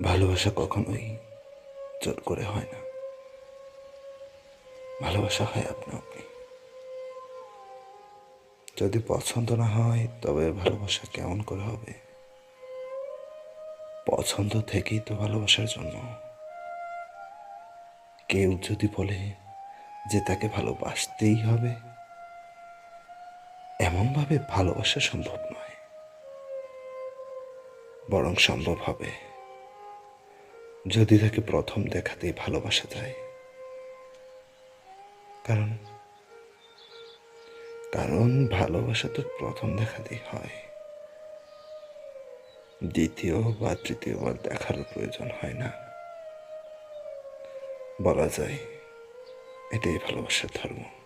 ভালোবাসা কখনোই জোর করে হয় না। ভালোবাসা হয় আপনা আপনি। যদি পছন্দ না হয়, তবে ভালোবাসা কেমন করে হবে? পছন্দ থেকেই তো ভালোবাসার জন্য। কেউ যদি বলে যে তাকে ভালোবাসতেই হবে, এমনভাবে ভালোবাসা সম্ভব নয়। বরং সম্ভব হবে। যদি তাকে প্রথম দেখাতেই ভালোবাসা যায় কারণ কারণ ভালোবাসা তো প্রথম দেখাতেই হয়। দ্বিতীয় বা তৃতীয়বার দেখার প্রয়োজন হয় না। বলা যায়, এটাই ভালোবাসার ধর্ম।